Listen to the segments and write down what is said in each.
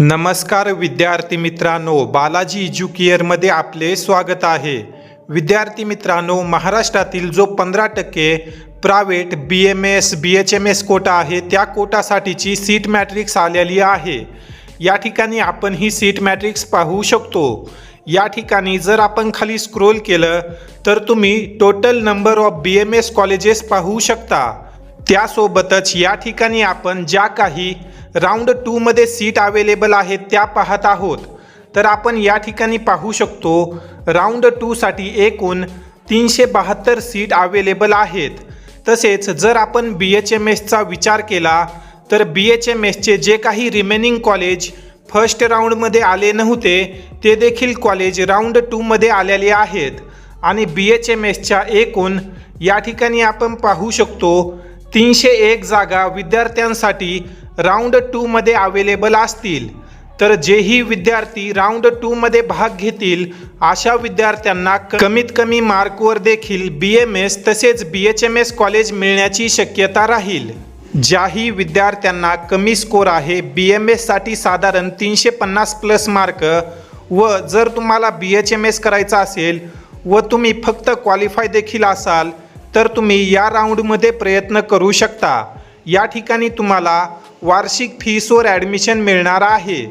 नमस्कार विद्यार्थी मित्रांनो बालाजी एज्युकेअरमध्ये आपले स्वागत आहे. विद्यार्थी मित्रांनो महाराष्ट्रातील जो पंधरा टक्के private B M S B H M S quota आहे त्या कोटासाठीची सीट मॅट्रिक्स आलेली आहे. या ठिकाणी आपण ही सीट मॅट्रिक्स पाहू शकतो. या ठिकाणी जर आपण खाली स्क्रोल केलं तर तुम्ही total number of B M S colleges पाहू शकता. त्यासोबतच या ठिकाणी आपण ज्या काही राऊंड टूमध्ये सीट अवेलेबल आहेत त्या पाहत आहोत. तर आपण या ठिकाणी पाहू शकतो राऊंड टूसाठी एकूण तीनशे बहात्तर सीट अवेलेबल आहेत. तसेच जर आपण बी एच एम एसचा विचार केला तर बी एच एम एसचे जे काही रिमेनिंग कॉलेज फर्स्ट राऊंडमध्ये आले नव्हते ते देखील कॉलेज राऊंड टूमध्ये आलेले आहेत. आणि बी एच एम एसच्या एकूण या ठिकाणी आपण पाहू शकतो तीनशे एक जागा विद्यार्थ्यांसाठी राऊंड टूमध्ये अवेलेबल असतील. तर जेही विद्यार्थी राऊंड टूमध्ये भाग घेतील अशा विद्यार्थ्यांना कमीत कमी मार्कवर देखील बी एम एस तसेच B H M S college मिळण्याची शक्यता राहील. ज्याही विद्यार्थ्यांना कमी स्कोर आहे बी एम एससाठी साधारण तीनशे पन्नास प्लस मार्क व जर तुम्हाला बी एच एम एस करायचा असेल व तुम्ही फक्त क्वालिफाय देखील असाल तर तुम्ही या राऊंडमध्ये प्रयत्न करू शकता. या ठिकाणी तुम्हाला वार्षिक फीसवर ॲडमिशन मिळणार आहे.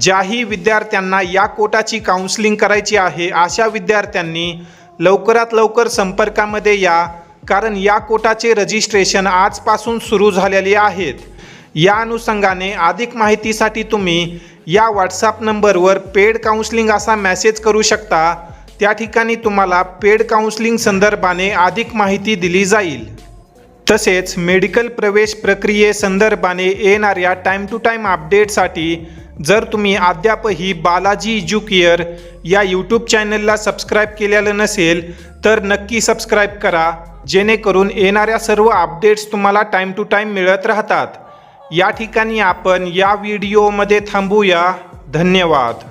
ज्याही विद्यार्थ्यांना या कोटाची काउन्सिलिंग करायची आहे अशा विद्यार्थ्यांनी लवकरात लवकर संपर्कामध्ये या कारण या कोटाचे रजिस्ट्रेशन आजपासून सुरू झालेले आहेत. या अनुषंगाने अधिक माहितीसाठी तुम्ही या व्हॉट्सअप नंबरवर पेड काउन्सिलिंग असा मेसेज करू शकता. त्या ठिकाणी तुम्हाला पेड काउन्सिलिंग संदर्भाने अधिक माहिती दिली जाईल. तसेच मेडिकल प्रवेश प्रक्रियेसंदर्भाने येणाऱ्या टाईम टू टाईम अपडेटसाठी जर तुम्ही अद्यापही बालाजी एज्युकेअर या यूट्यूब चॅनलला सबस्क्राईब केलेलं नसेल तर नक्की सबस्क्राईब करा जेणेकरून येणाऱ्या सर्व अपडेट्स तुम्हाला टाईम टू टाईम मिळत राहतात. या ठिकाणी आपण या व्हिडिओमध्ये थांबूया. धन्यवाद.